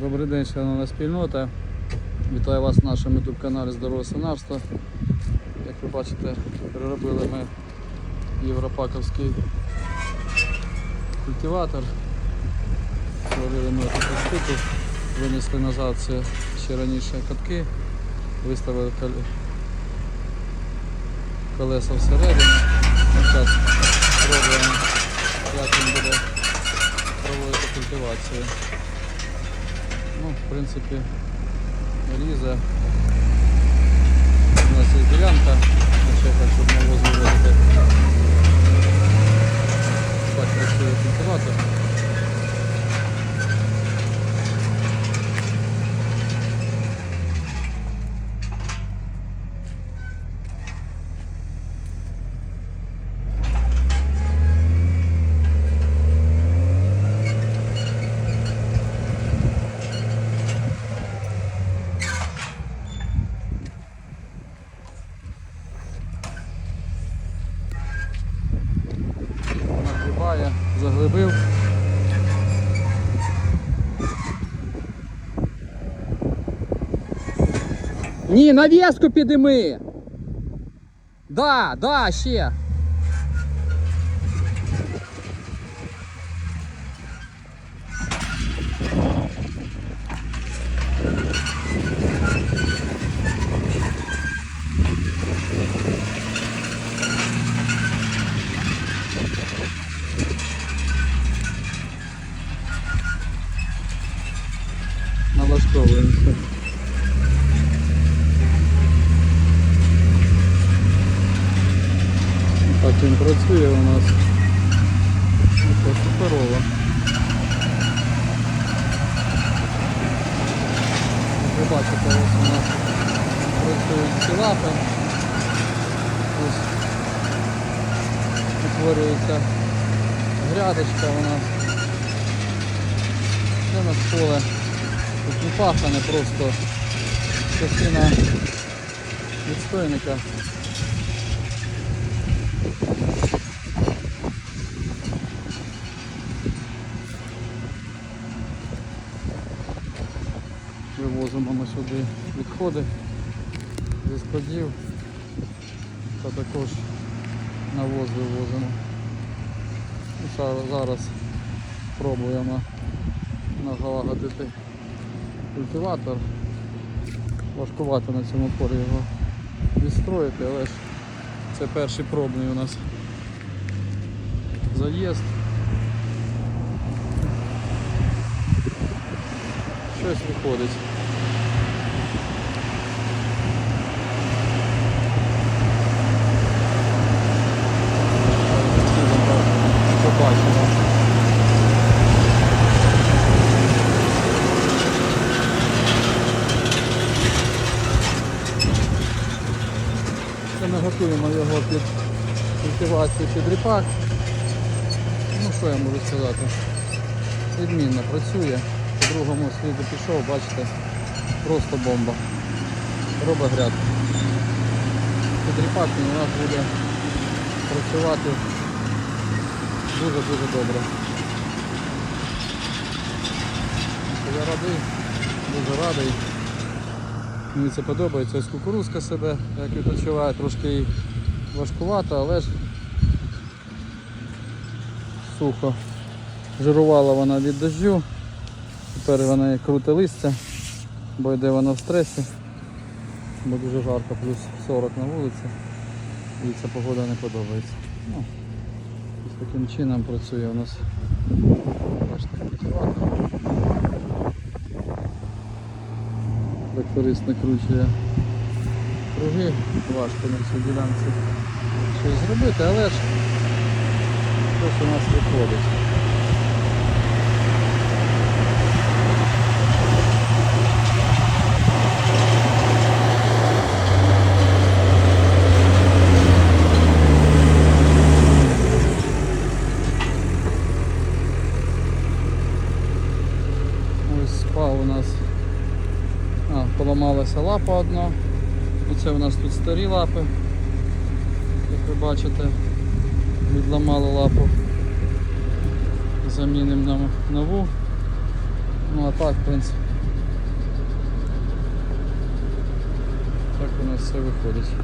Добрий день, шановна спільнота. Вітаю вас на нашому YouTube каналі Здорове Синарство. Як ви бачите, переробили ми європаковський культиватор. Створили ми таку штуку, винесли назад це ще раніше катки, виставили кол- колеса всередину. Зараз спробуємо, як він буде проводити культивацію. Ну, в принципі, різа. У нас є ділянка, чекати, щоб навоз виводити. Так працює культиватор. Нагрібає, заглибив. Ні, навіску підійми. Да, да, ще. Налаштовуємося. Так працює у нас. Це. Ви бачите, ось у нас працюють ці лапи. Ось утворюється грядочка у нас. Це у нас поле. Тут не пахане, просто частина відстойника. Вивозимо ми сюди відходи зі складів та також навоз вивозимо. Зараз- пробуємо налагодити культиватор. Важкувато на цьому полі його відстроїти, але ж це перший пробний у нас заїзд. Щось виходить. Побачимо. Це ми готуємо його під культивацію під ріпак. Ну що я можу сказати? Відмінно працює. По другому сліду пішов, бачите, просто бомба. Робить грядку. Під ріпак у нас буде працювати дуже-дуже добре. Я радий, дуже радий. Мені це подобається. Ось кукурузка себе, як відпочиває, трошки важкувато, але ж сухо. Жирувала вона від дощу. Тепер вона круте листя, бо йде вона в стресі, бо дуже жарко, плюс 40 на вулиці. І ця погода не подобається. Ну, таким чином працює у нас. Бачите. Тракторист накручує круги, важко на цій ділянці щось зробити, але ж щось у нас виходить. поламалася лапа одна. Оце у нас тут старі лапи, як ви бачите, відламали лапу, замінимо нам нову. Ну а так, в принципі, так у нас все виходить.